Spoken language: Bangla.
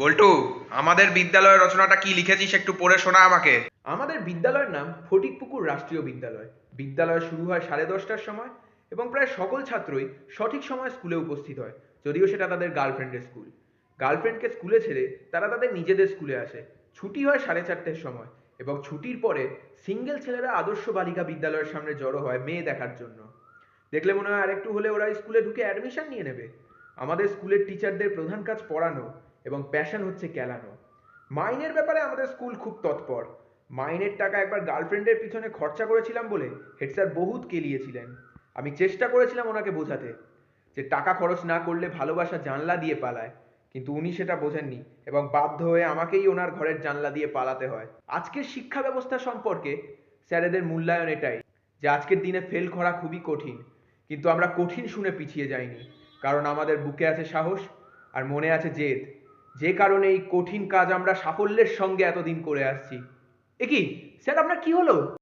বল্টু, আমাদের বিদ্যালয়ের রচনাটা কি লিখেছিস একটু পড়ে শোনা আমাকে। আমাদের বিদ্যালয়ের নাম ফটিকপুকুর রাষ্ট্রীয় বিদ্যালয়। বিদ্যালয় শুরু হয় সাড়ে দশটার সময় এবং প্রায় সকল ছাত্রই সঠিক সময় স্কুলে উপস্থিত হয়, যদিও সেটা তাদের গার্লফ্রেন্ডের স্কুল। গার্লফ্রেন্ডকে স্কুলে ছেড়ে তারা তাদের নিজেদের স্কুলে আসে। ছুটি হয় সাড়ে চারটের সময় এবং ছুটির পরে সিঙ্গেল ছেলেরা আদর্শ বালিকা বিদ্যালয়ের সামনে জড়ো হয় মেয়ে দেখার জন্য। দেখলে মনে হয় আরেকটু হলে ওরা স্কুলে ঢুকে অ্যাডমিশন নিয়ে নেবে। আমাদের স্কুলের টিচারদের প্রধান কাজ পড়ানো এবং প্যাশন হচ্ছে কেলানো মাইনের ব্যাপারে আমাদের স্কুল খুব তৎপর। মাইনের টাকা একবার গার্লফ্রেন্ডের পিছনে খরচা করেছিলাম বলে হেড স্যার বহুত কেলিয়েছিলেন। আমি চেষ্টা করেছিলাম ওনাকে বোঝাতে যে টাকা খরচ না করলে ভালোবাসা জানলা দিয়ে পালায়। কিন্তু উনি সেটা বোঝেননি এবং বাধ্য হয়ে আমাকেই ওনার ঘরের জানলা দিয়ে পালাতে হয়। আজকের শিক্ষা ব্যবস্থা সম্পর্কে স্যারেদের মূল্যায়ন এটাই যে আজকের দিনে ফেল করা খুবই কঠিন। কিন্তু আমরা কঠিন শুনে পিছিয়ে যাইনি। কারণ আমাদের বুকে আছে সাহস আর মনে আছে জেদ। যে কারণে এই কঠিন কাজ আমরা সাফল্যের সঙ্গে এতদিন করে আসছি। এ স্যার, আপনার কি হলো?